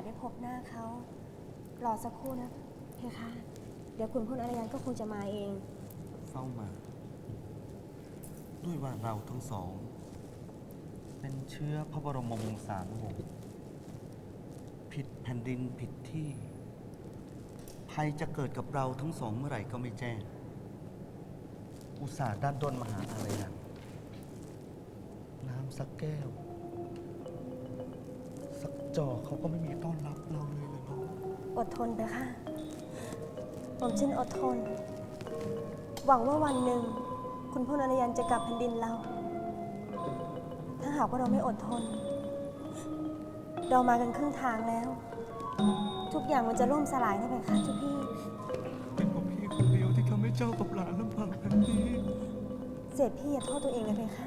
สได้พบหน้าเขา รอสักครู่นะเพคะ เดี๋ยวขุนพลนารยันก็คงจะมาเอง เฝ้ามา ด้วยว่าเราทั้งสอง เป็นเชื้อพระบรมวงศานุวงศ์ผิดแผ่นดินผิดที่ ภัยจะเกิดกับเราทั้งสองเมื่อไหร่ก็ไม่แจ้ง อุตส่าห์ด้านด้นมหาอะไรอย่างน้ำสักแก้ว จอกเขาก็ไม่มีต้อนรับเราเลยเลยเนาะอดทนไปค่ะ ผมฉันอดทน หวังว่าวันหนึ่ง คุณพลนารยันจะกลับแผ่นดินเรา ถ้าหากว่าเราไม่อดทน เรามากันครึ่งทางแล้ว ทุกอย่างมันจะล่มสลายนะเพคะเจ้าพี่ เป็นเพราะพี่คนเดียวที่ทำให้เจ้ากับหลานลำบากแบบนี้เสร็จพี่อย่าโทษตัวเองเลยเพคะ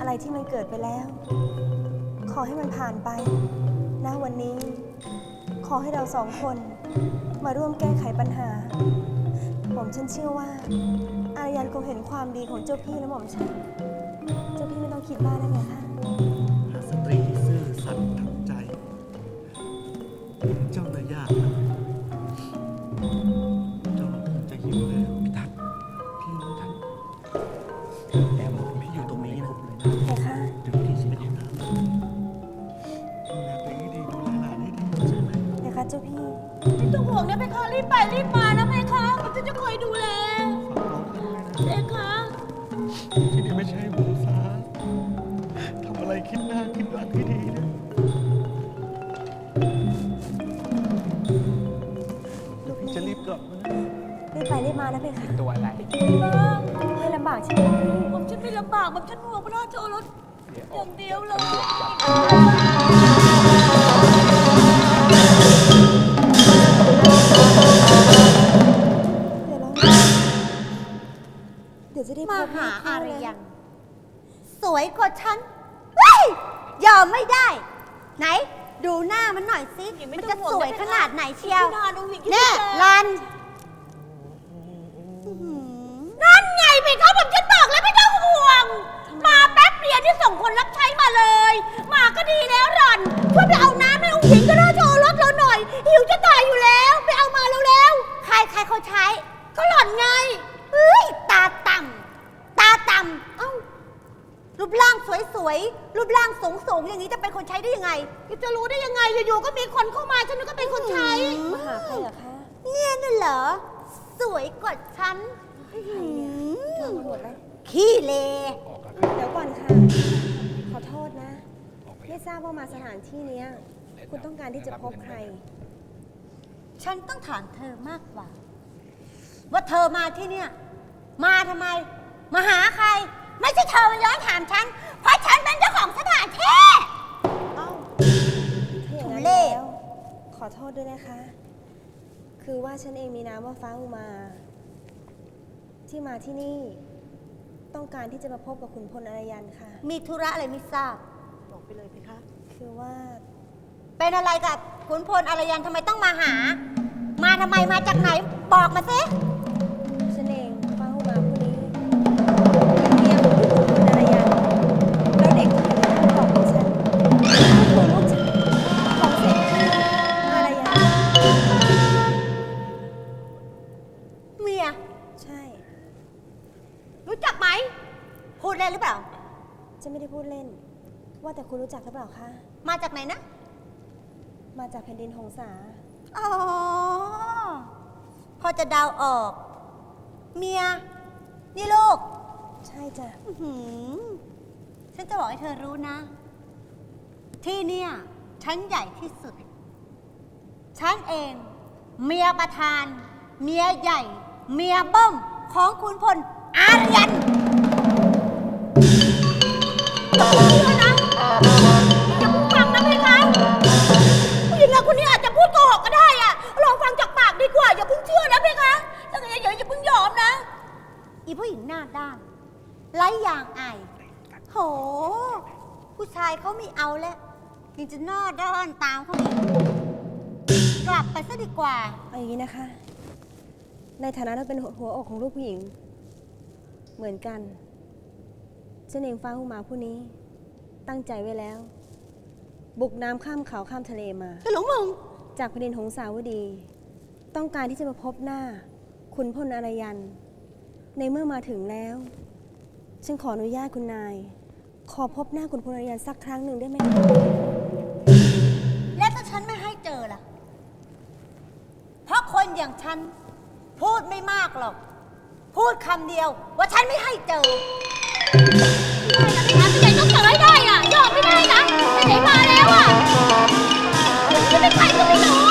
อะไรที่มันเกิดไปแล้ว ขอให้มันผ่านไปณวันนี้ ขอให้เราสองคนมาร่วมแก้ไขปัญหา ผมฉันเชื่อว่า อารยันคงเห็นความดีของเจ้าพี่และหม่อมฉัน เจ้าพี่ไม่ต้องคิดมากนะเพคะ ไม่ต้องห่วงนะเพคะรีบไปรีบมานะเพคะผมจะคอยดูแลฝากน้องกันด้วยนะเพคะที่นี่ไม่ใช่หมูสาทำอะไรคิดหน้าคิดหลังให้ดีนะเดี๋ยวพี่จะรีบกลับมานะรีบไปรีบมานะเพคะตัวอะไรบ้างไม่ลำบากใช่ไหมพี่ผมฉันไม่ลำบากผมฉันห่วงพระราชโอรสอย่างเดียวเลยาบหาน้อารคู่เลยยันสวยกว่าฉันเฮ้ยยอมไม่ได้ ไหน ดูหน้ามันหน่อยสิอย่าไม่มันต้จะองห่วงสวยนะขนาดไหนเชียวพี่นาดูหญิงที่เนี่ยสุดแล้วลันอื้อหือนั่นไงเพคะผมฉันบอกแล้วไม่ต้องห่วง มาแป๊บเดียวนี่ส่งคนรับใช้มาเลย มาก็ดีแล้วรันช่วยไปเอาน้ำให้องค์หญิงก็ได้โชว์รถเราหน่อยหิวจะตายอยู่แล้ว ไปเอามาเร็วๆใครใครเขาใช้ ก็หล่อนไงเฮ้ยตาต่ำตาต่ำเอ้า รู ปร่างสวยๆ รูปร่างสูงๆ อย่างนี้จะเป็นคนใช้ได้ยังไงจะรู้ได้ยังไง อยู่ๆ ก็มีคนเข้ามาฉันนึกว่าเป็นคนใช้ มาหาใครเหรอคะเนี่ยน่ะเหรอ สวยกว่าฉันใครเนี่ยเธอมาหมดเลยขี้เลเดี๋ยวก่อนค่ะ ขอโทษนะ ไม่ทราบว่ามาสถานที่เนี้ย คุณต้องการที่จะพบใคร ฉันต้องถามเธอมากกว่า ว่าเธอมาที่เนี่ย มาทำไม มาหาใคร ไม่ใช่เธอมาย้อนถามฉัน เพราะฉันเป็นเจ้าของสถานที่เอ้าถ้าอย่างนั้นทุเรศแล้วขอโทษด้วยนะคะ คือว่าฉันเองมีนามว่าฟ้าอุมา ที่มาที่นี่ ต้องการที่จะมาพบกับคุณพลอารยันค่ะ มีธุระอะไรไม่ทราบ บอกไปเลยเพคะคือว่าเป็นอะไรกับขุนพลอารยันทำไมต้องมาหา มาทำไมมาจากไหนบอกมาสิ คุณรู้จักหรือเปล่าคะ มาจากไหนนะ มาจากแผ่นดินหงสา อ๋อ พอจะเดาออก เมีย นี่ลูก ใช่จ้ะอื้อหือฉันจะบอกให้เธอรู้นะ ที่เนี่ย ฉันใหญ่ที่สุด ฉันเอง เมียประธาน เมียใหญ่ เมียเบิ้มของคุณพลอารยันอ ชื่อนะเพคะถ้าเกิดอย่าอย่าเพิ่งยอมนะ อีผู้หญิงหน้าด้านไร้อย่างอายโห ผู้ชายเขาไม่เอาแล้วยังจะหน้าด้านตามเขาอีกกลับไปซะดีกว่า เอาอย่างนี้นะคะ ในฐานะเราเป็นหัวหัวอกของลูกผู้หญิง เหมือนกันฉันเองฟ้าหุมาผู้นี้ ตั้งใจไว้แล้ว บุกน้ำข้ามเขาข้ามทะเลมา แต่หลวงมึง จากแผ่นดินหงสาวดี ต้องการที่จะมาพบหน้า คุณพลอารยัน ในเมื่อมาถึงแล้ว ฉันขออนุญาตคุณนาย ขอพบหน้าคุณพลอารยันสักครั้งหนึ่งได้ไหมและถ้าฉันไม่ให้เจอล่ะ เพราะคนอย่างฉัน พูดไม่มากหรอก พูดคำเดียว ว่าฉันไม่ให้เจอ ไม่ได้นะพี่ต้องเจอให้ได้อะยอมไม่ได้นะไหนๆมาแล้วอะจะเป็นใครก็ไม่รู้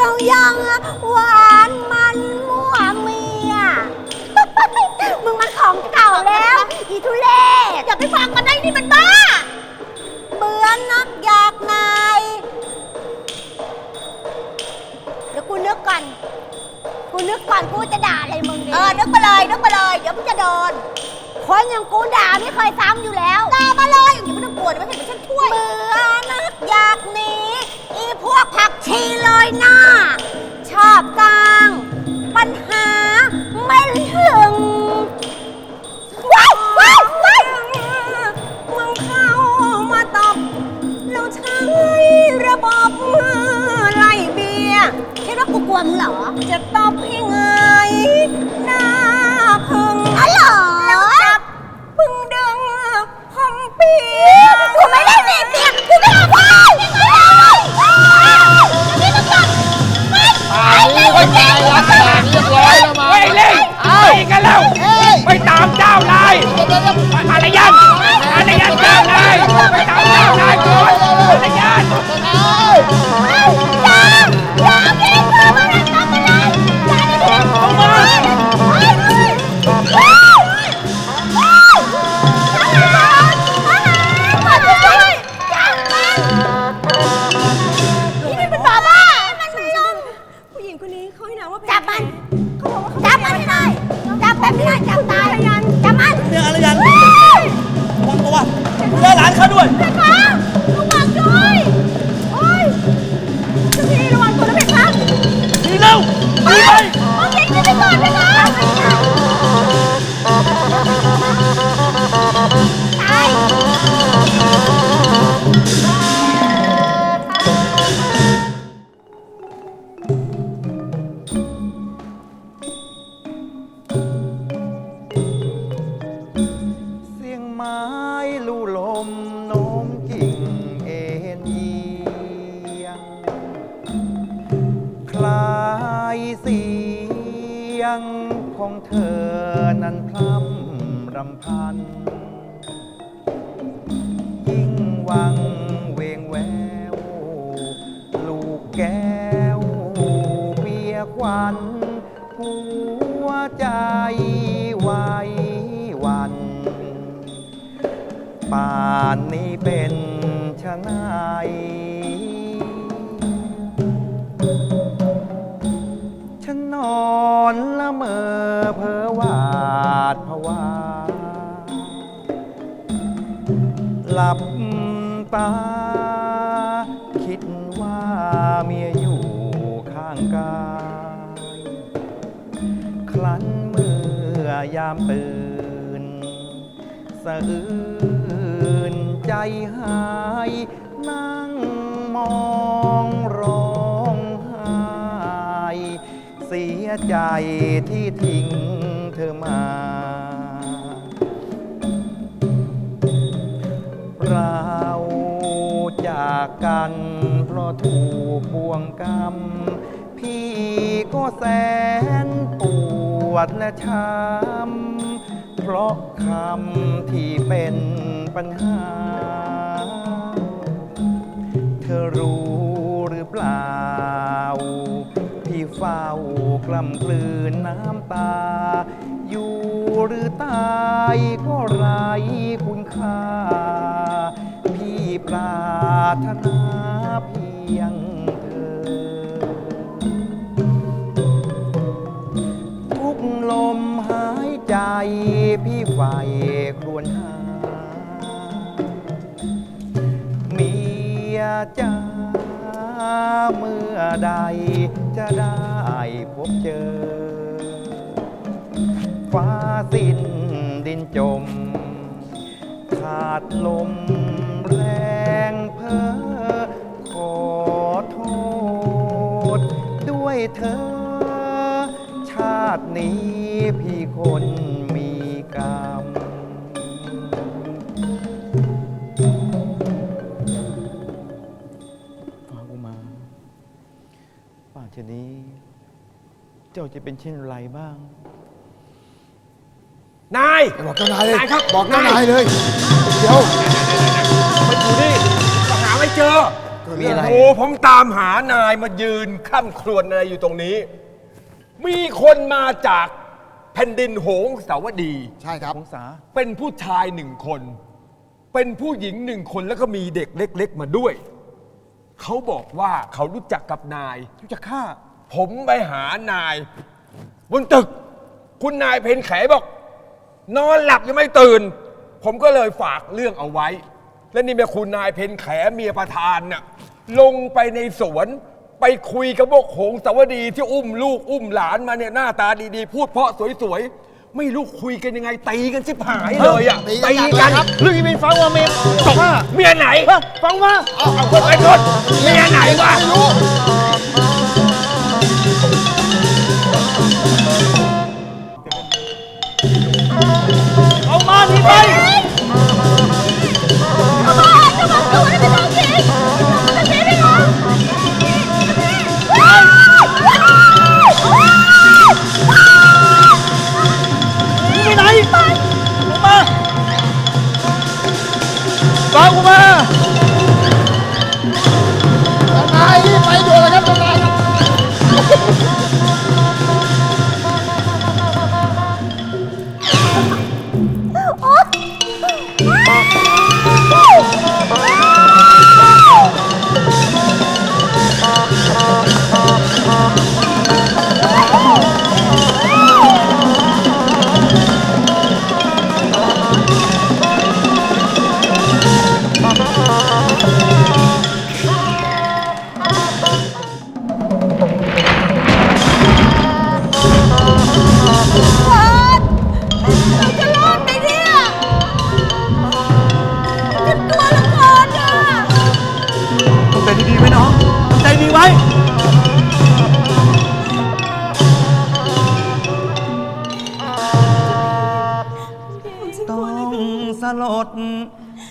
เรายังหวานมันมั่วเมีย มึงมันของเก่าแล้ว อีทุเล่อย่าไปฟังมันได้นี่มันบ้า เบื่อนักอยากนาย เดี๋ยวกูนึกก่อนกูนึกก่อนกูจะด่าอะไรมึงเออ นึกไปเลย นึกไปเลย เดี๋ยวมึงจะโดน คนอย่างกูด่าไม่เคยซ้ำอยู่แล้วด่ามาเลย อย่าไม่ต้องกลัวเดี๋ยวไม่เห็นฉันช่วย เบื่อนักอยากหนี อีพวกผั ที่ลอยหน้าชอบกลางปัญหาไม่ถึงว้ายว้ายว้ายมึงเข้ามาตบแล้วใช้ระบบไล่เบียคิดว่ากูกลัวมึงเหรอ จะตบให้ไงายอะไรยังอะไรยังเจ้านายไปตามเจ้านายก่อนานนี้เป็นชะนายฉันนอนละเมอเพ้อวาดภาวาหลับตา คิดว่าเมียอยู่ข้างกายครั้นเมื่อยามตื่น สะอื้น ใจหาย นั่งมองร้องไห้เสียใจที่ทิ้งเธอมา เราจากกันเพราะถูกบ่วงกรรม พี่ก็แสนปวดและช้ำ เพราะคำที่เป็นปัญหา เธอรู้หรือเปล่าพี่เฝ้ากล้ำกลืนน้ำตา อยู่หรือตายก็ไร้คุณค่า พี่ปรารถนาเพียงเธอ ทุกลม พี่ใฝ่ครวญหา เมียจ้าเมื่อใดจะได้พบเจอ ฟ้าสิ้นดินจม ขาดลมแรงเพ้อขอโทษ ด้วยเธอ เจ้าจะเป็นเช่นไรบ้าง นาย บอกเจ้านายเลยนายครับบอกเจ้านายเลย เดี๋ยวมาอยู่นี่ก็หาไม่เจอมีอะไร โอ้ผมตามหานายมายืนข้ามครวนอะไรอยู่ตรงนี้ มีคนมาจากแผ่นดินโหงสาวดี ใช่ครับ องศาเป็นผู้ชายหนึ่งคน เป็นผู้หญิงหนึ่งคนแล้วก็มีเด็กเล็ก ๆ มาด้วย เขาบอกว่าเขารู้จักกับนาย รู้จักข้า ผมไปหานาย บนตึก คุณนายเพนแขบอก นอนหลับยังไม่ตื่น ผมก็เลยฝากเรื่องเอาไว้ และนี่แม่คุณนายเพนแขเมียประธานน่ะลงไปในสวน ไปคุยกับพวกโขงสาวดีที่อุ้มลูกอุ้มหลานมาเนี่ยหน้าตาดีๆ พูดเพราะสวยๆ ไม่รู้คุยกันยังไงตีกันชิบหายเลยอะตีกันอย่างไรครับ เรื่องนี้เป็นฟังว่าเมียตกเมียไหน ฟังว่าเอาเอาคนไปโทษเมียไหนวะ ไม่รู้ เอามาที่ไปไปไหนลงมาตามกูมา ลด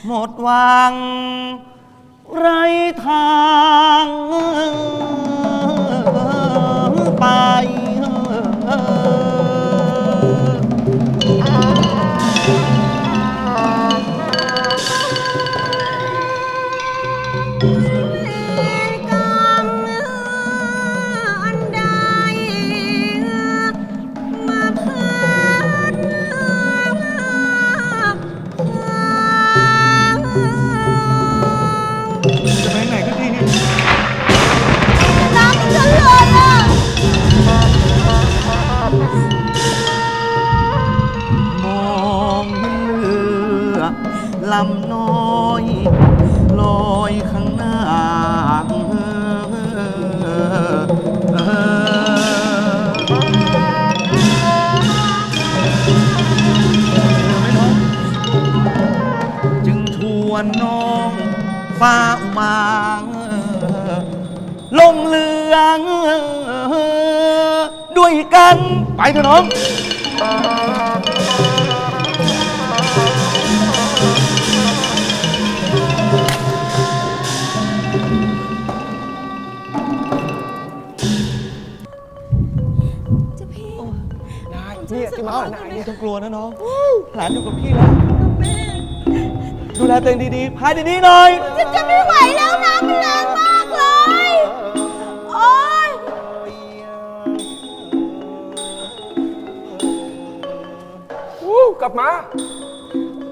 หมดหวัง ไรทางไป กัน ไปเถอะน้อง เจ้าพี่นายเนี่ยที่มาหานายไม่เนี่ยต้องกลัวนะน้อง หลานอยู่กับพี่แล้วดูแลตัวเองดีๆ พายดีๆหน่อยฉันจะ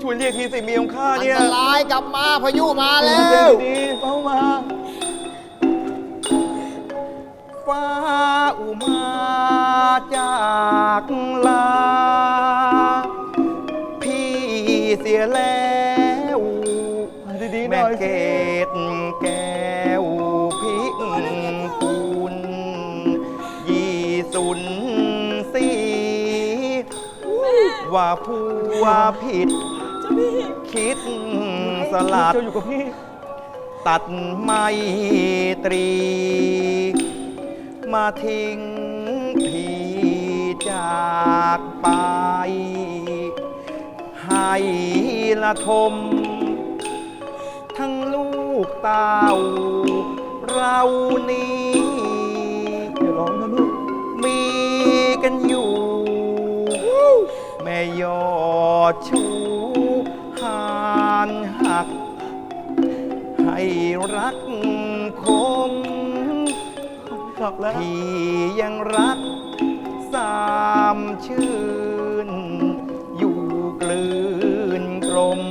ช่วยเรียกทีสิเมียของข้าอันเนี่ยตรายกลับมาพายุมาดูแล้แลตัววเองดีๆเฝ้ามา ฟ้าอุมาจากลา พี่เสียแล้ ว่าผัวผิด คิดสลัดอยู่กับพี่ ตัดไมตรี มาทิ้งพี่จากไป ให้ละทม ทั้งลูกเต่าเรานี้ ยอดชูหานหัก ให้รักคงพี่ยังรักสามชื่น อยู่กลืนกลม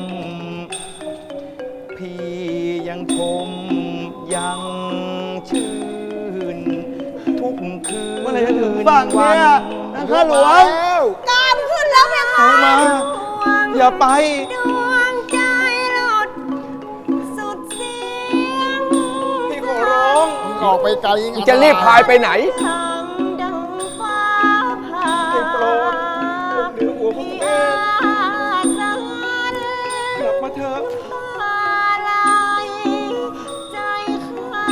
พี่ยังชมยังชื่น ทุกคืนเมื่อไหร่จะถึงฝั่งเนี่ยวัข้าหลวง มา อย่าไป ดวงใจหลุดสุดเสียงพี่ขอร้องมึงออกไปไกลยิ่งมึงจะรีบพายไปไหน ทางดังฟ้าผ่าได้โปรดปกเหนือหัวพระแม่อาสันกลับมาเถอะอะไรใจข้า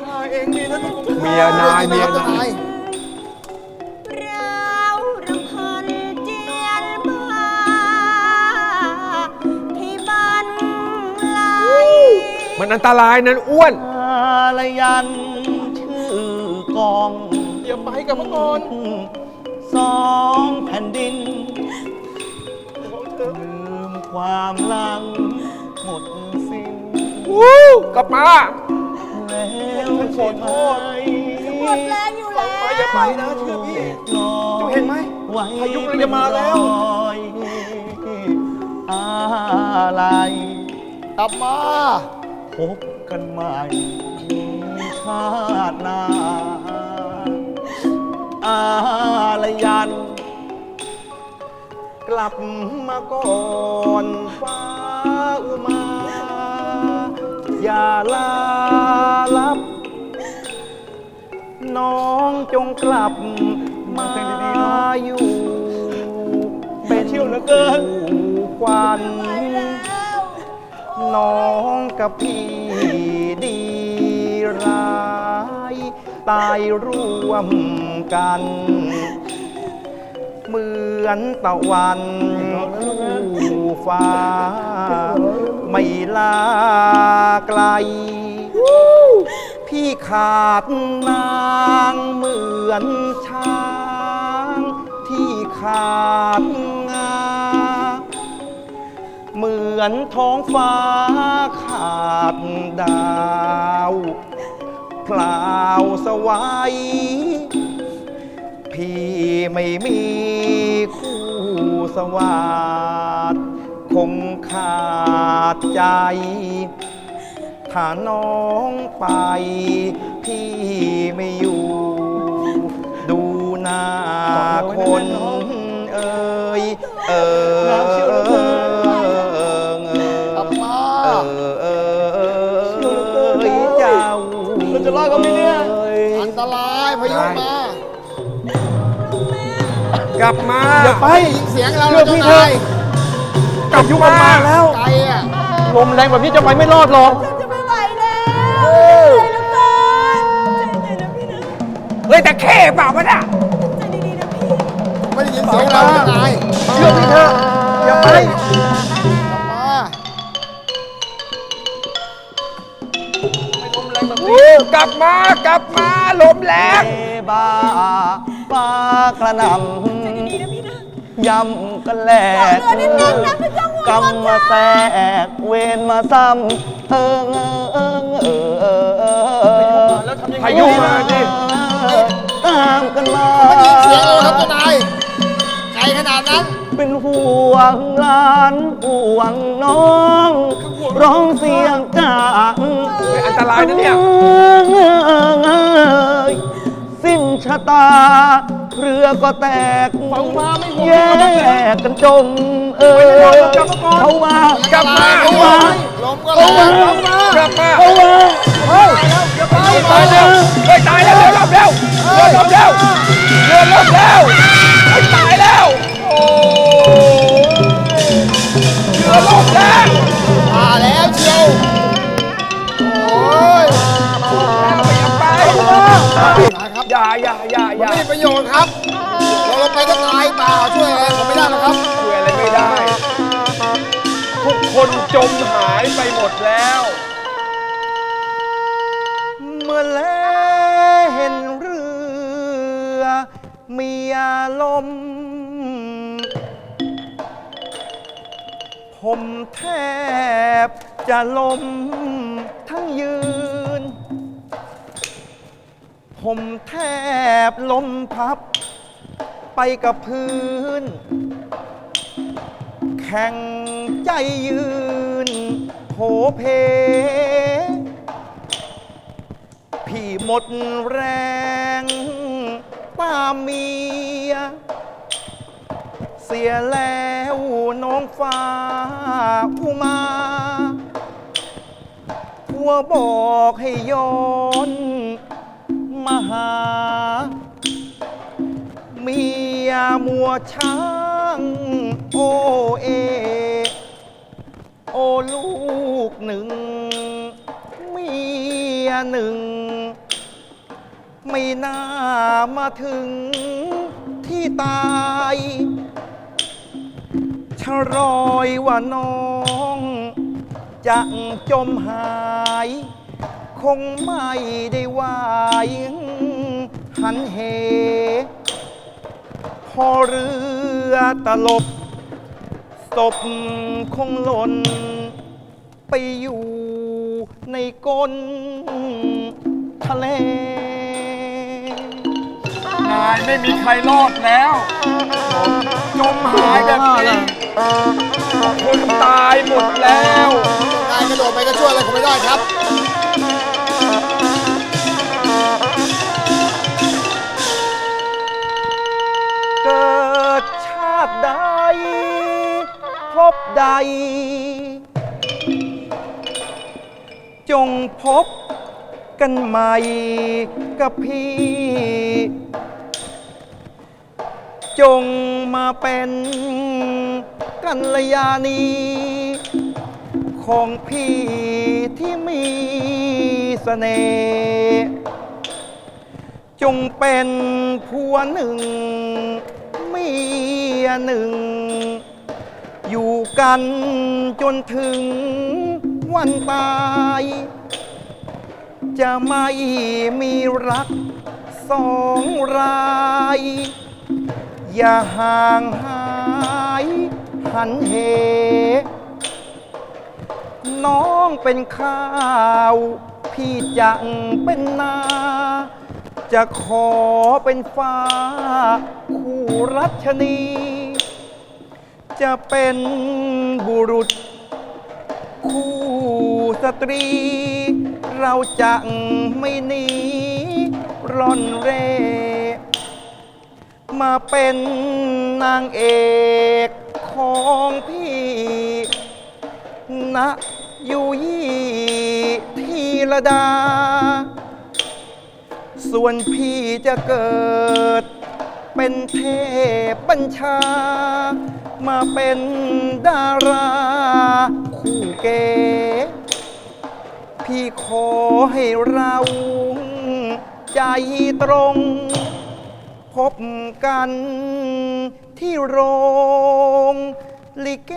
ข้าเองนี่นะที่ผมเมียนายเมียเจ้านาย มันอันตรายนั้นอ้วนอะไรยันชื่อกองอย่าไปกับมังกรสองแผ่นดินลืมความหลังหมดสิ้นวู้กลับมาแล้วขอโทษหมดแรงอยู่แล้วไปอย่าไปนะเชื่อพี่จูเห็นไหมพายุกำลังจะมาแล้วอะไรกลับมา พบกันใหม่ชาติหน้าอะไรยัน กลับมาก่อนฟ้าอุมา อย่าลาลับ น้องจงกลับมาอยู่ เป็นเชี่ยวเหลือเกินควัน น้องกับพี่ดีร้าย ตายร่วมกัน เหมือนตะวันคู่ฟ้า ไม่ลาไกล พี่ขาดนางเหมือนช้าง ที่ขาด เหมือนท้องฟ้าขาดดาวพลาวสวัยพี่ไม่มีคู่สวัสดคงขาดใจ ถ้าน้องไป พี่ไม่อยู่ ดูหน้าคน เอ่ยเออน้ำเชี่ย รายพายุมา กลับมาอย่าไปได้ยินเสียงเราเชื่แล้วอพี่เจ้าเถอะนายกลับมาแล้ว ไกลอะลมแรงแบบนี้จะไปไม่รอดหรอก จะไม่ไหวแล้วเหนื่อยเหลือเกินใจเย็นนะพี่นะเฮ้ยแต่แค่เปล่ามันอะใจดีๆนะพี่ ไม่ได้ยินเสียงเราเจ้านายเชื่อพี่เถอะอย่าไปกลับมาวู้กลับมากลับมาลมแรง บาฟ้ากระหน่ดีนะพี่นะำย้ำกันแหลกเรือนิดนึงนะพี่เจ้าหัวกำมาแทรกเวนมาซ้ำเออเออเออเออเออเออพายุมาดิตามกันมาไม่ได้ยินเสียงเราครับเจ้านายไกลขนาดนั้นเป็นห่วงหลานห่วงน้อง ร้องเสียงจากเฮ้ยอันตรายนะเนี่ย สิ้นชะตา เรือก็แตกแยกกันจมเออเขามากลับมาพายุลมก็แรงลมมา กลับมา เขามา ล้มทั้งยืน ผมแทบล้มพับ ไปกับพื้น แข่งใจยืนโผเพ พี่หมดแรงปตาเมีย เสียแล้วน้องฟ้าอุมา วบอกให้ย้อนมาหา เมียมัวช้าง โอเอ โอลูกหนึ่ง เมียหนึ่ง ไม่น่ามาถึงที่ตายชะรอยว่าน้อง จะจมหาย คงไม่ได้วายหันเห พอเรือตลบศพคงหล่น ไปอยู่ในก้นทะเล นายไม่มีใครรอดแล้ว จมหายแบบนี้ คนตายหมดแล้ว นายกระโดดไปก็ช่วยอะไรผมไม่ได้ครับ เกิดชาติใด พบใด จงพบกันใหม่กับพี่ จงมาเป็น กัลยาณีของพี่ที่มีเสน่ห์จงเป็นผัวหนึ่งเมียหนึ่ง อยู่กันจนถึงวันตาย จะไม่มีรักสองราย อย่าห่างหาย หันเห น้องเป็นข้าว พี่จังเป็นนา จะขอเป็นฟ้า คู่รัชนี จะเป็นบุรุษ คู่สตรี เราจะไม่หนีร่อนเร่มาเป็นนางเอก ของพี่ณอยู่ยี่ทีละดา ส่วนพี่จะเกิด เป็นเทพบัญชา มาเป็นดาราคู่เก พี่ขอให้เราใจตรง พบกัน ที่โรงลิเก